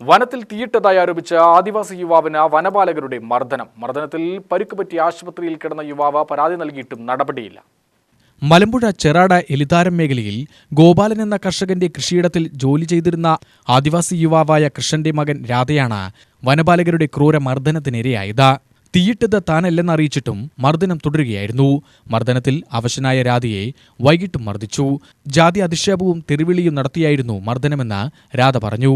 വനത്തിൽ തീയിട്ടതായി ആരോപിച്ച ആദിവാസി യുവാവിന് വനപാലകരുടെ മർദ്ദനം. മർദ്ദനത്തിൽ പരിക്ക് പറ്റി ആശുപത്രിയിൽ കിടന്ന യുവാവ് പരാതി നൽകിയിട്ടും നടപടിയില്ല. മലമ്പുഴ ചെറാട എലിതാരം മേഖലയിൽ ഗോപാലൻ എന്ന കർഷകന്റെ കൃഷിയിടത്തിൽ ജോലി ചെയ്തിരുന്ന ആദിവാസി യുവാവായ കൃഷ്ണന്റെ മകൻ രാധയാണ് വനപാലകരുടെ ക്രൂര മർദ്ദനത്തിനിരയായത്. തീയിട്ടത് താനല്ലെന്ന് അറിയിച്ചിട്ടും മർദ്ദനം തുടരുകയായിരുന്നു. മർദ്ദനത്തിൽ അവശനായ രാധയെ വൈകിട്ടും മർദ്ദിച്ചു. ജാതി അധിക്ഷേപവും തെരുവിളിയും നടത്തിയായിരുന്നു മർദ്ദനമെന്ന് രാധ പറഞ്ഞു.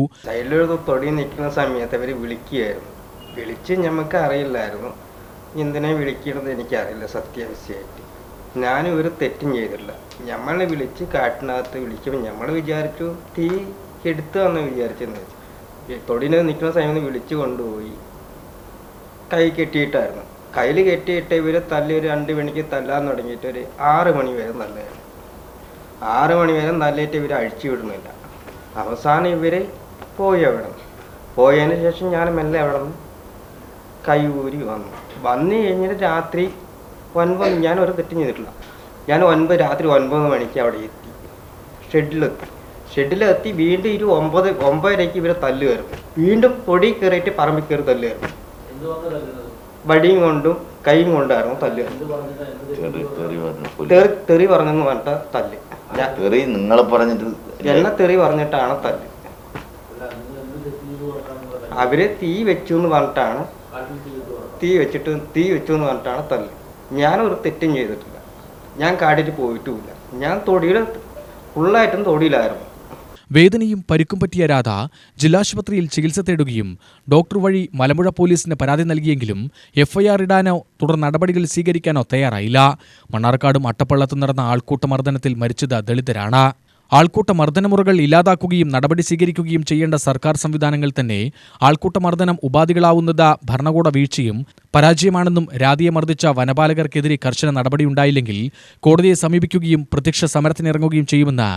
തൊടി നിൽക്കുന്ന സമയത്ത് അവർ വിളിക്കുകയായിരുന്നു. വിളിച്ച് ഞമ്മക്ക് അറിയില്ലായിരുന്നു. എന്തിനാ വിളിക്കണമെന്ന് എനിക്കറിയില്ല സത്യാവശ്യമായിട്ട് ഞാനും ഒരു തെറ്റും ചെയ്തില്ല ഞമ്മളെ വിളിച്ച് കാട്ടിനകത്ത് വിളിക്കുമ്പോൾ ഞമ്മൾ വിചാരിച്ചു തീ എടുത്തുവെന്ന് വിചാരിച്ചെന്ന് വെച്ചു. തൊടിനെ നിൽക്കുന്ന സമയത്ത് വിളിച്ചു കൊണ്ടുപോയി. കൈ കെട്ടിയിട്ടായിരുന്നു. കയ്യിൽ കെട്ടിയിട്ട് ഇവർ തല്ലി ഒരു രണ്ട് മണിക്ക് തല്ലാൻ തുടങ്ങിയിട്ട് ഒരു ആറ് മണി വരെ നല്ലതായിരുന്നു ആറ് മണി വരെ നല്ലിട്ട് ഇവർ അഴിച്ചു വിടുന്നില്ല. അവസാനം ഇവർ പോയി അവിടെ. നിന്ന് പോയതിന് ശേഷം ഞാൻ മെല്ലെ അവിടെ നിന്ന് കൈ ഊരി വന്നു. വന്നു കഴിഞ്ഞിട്ട് രാത്രി ഒൻപത് ഞാൻ ഒരു തെറ്റും ചെയ്തിട്ടില്ല. ഞാൻ ഒൻപത് രാത്രി ഒൻപത് മണിക്ക് അവിടെ എത്തി. ഷെഡിലെത്തി ഷെഡിലെത്തി വീണ്ടും ഇരു ഒമ്പത് ഒമ്പതരയ്ക്ക് ഇവരെ തല്ല് കയറും വീണ്ടും പൊടി കയറിയിട്ട് പറമ്പിൽ കയറി തല്ല് കയറും വടിയും കൊണ്ടും കൈയും കൊണ്ടായിരുന്നു തല്ല്. തെറി തെറി പറഞ്ഞു തെറി തെറി പറഞ്ഞെന്ന് പറഞ്ഞിട്ട് തല്ല്. തെറി നിങ്ങളെ പറഞ്ഞിട്ട് എന്നെ തെറി പറഞ്ഞിട്ടാണ് തല്ല്. അവർ തീ വെച്ചു എന്ന് പറഞ്ഞിട്ടാണ് തീ വെച്ചിട്ട് തീ വെച്ചു എന്ന് പറഞ്ഞിട്ടാണ് തല്ല്. ഞാനൊരു തെറ്റും ചെയ്തിട്ടില്ല. ഞാൻ കാടിട്ട് പോയിട്ടുമില്ല. ഞാൻ തൊടിയിൽ ഫുള്ളായിട്ടും തൊടിയിലായിരുന്നു. വേദനയും പരിക്കും പറ്റിയ രാധ ജില്ലാശുപത്രിയിൽ ചികിത്സ തേടുകയും ഡോക്ടർ വഴി മലമ്പുഴ പോലീസിന് പരാതി നൽകിയെങ്കിലും എഫ്ഐആർ ഇടാനോ തുടർ നടപടികൾ സ്വീകരിക്കാനോ തയ്യാറായില്ല. മണ്ണാർക്കാടും അട്ടപ്പള്ളത്തും നടന്ന ആൾക്കൂട്ട മർദ്ദനത്തിൽ മരിച്ചത് ദളിതരാണ്. ആൾക്കൂട്ട മർദ്ദനമുറകൾ ഇല്ലാതാക്കുകയും നടപടി സ്വീകരിക്കുകയും ചെയ്യേണ്ട സർക്കാർ സംവിധാനങ്ങൾ തന്നെ ആൾക്കൂട്ട മർദ്ദനം ഉപാധികളാവുന്നത് ഭരണകൂട വീഴ്ചയും പരാജയമാണെന്നും രാതിയെ മർദ്ദിച്ച വനപാലകർക്കെതിരെ കർശന നടപടിയുണ്ടായില്ലെങ്കിൽ കോടതിയെ സമീപിക്കുകയും പ്രത്യക്ഷ സമരത്തിനിറങ്ങുകയും ചെയ്യുമെന്ന്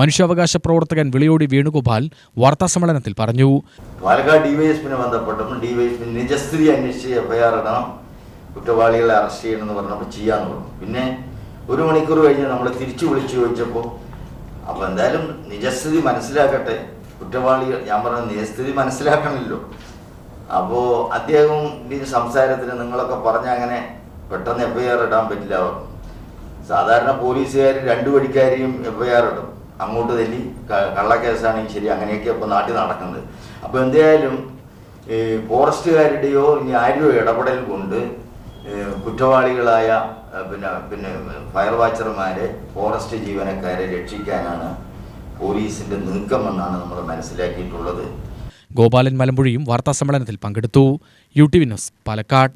മനുഷ്യാവകാശ പ്രവർത്തകൻ വിളിയോടി വേണുഗോപാൽ വാർത്താസമ്മേളനത്തിൽ പറഞ്ഞു. കുറ്റവാളികളെ അറസ്റ്റ് ചെയ്യണമെന്ന് പറഞ്ഞപ്പോൾ ചെയ്യാന്ന് പറഞ്ഞു. പിന്നെ ഒരു മണിക്കൂർ കഴിഞ്ഞ് നമ്മൾ തിരിച്ചു വിളിച്ചു ചോദിച്ചപ്പോൾ അപ്പോൾ എന്തായാലും നിജസ്ഥിതി മനസ്സിലാക്കട്ടെ. കുറ്റവാളികൾ ഞാൻ പറഞ്ഞ നിജസ്ഥിതി മനസ്സിലാക്കണമല്ലോ അപ്പോ അദ്ദേഹം ഈ സംസാരത്തിന് നിങ്ങളൊക്കെ പറഞ്ഞ അങ്ങനെ പെട്ടെന്ന് എഫ്ഐആർ ഇടാൻ പറ്റില്ല. സാധാരണ പോലീസുകാർ രണ്ടു വഴിക്കാരെയും എഫ്ഐആർ ഇടും. അങ്ങോട്ട് തല്ലി കള്ളക്കേസാണെങ്കിൽ ശരി അങ്ങനെയൊക്കെ ഇപ്പോൾ നാട്ടിൽ നടക്കുന്നത്. അപ്പോൾ എന്തായാലും ഫോറസ്റ്റുകാരുടെയോ ഇനി ആരുടെയോ ഇടപെടൽ കൊണ്ട് കുറ്റവാളികളായ പിന്നെ പിന്നെ ഫയർ വാച്ചർമാരെ ഫോറസ്റ്റ് ജീവനക്കാരെ രക്ഷിക്കാനാണ് പോലീസിന്റെ നീക്കമെന്നാണ് നമ്മൾ മനസ്സിലാക്കിയിട്ടുള്ളത്. ഗോപാലൻ മലമ്പുഴയും വാർത്താസമ്മേളനത്തിൽ പങ്കെടുത്തു. U T V news Palakkad.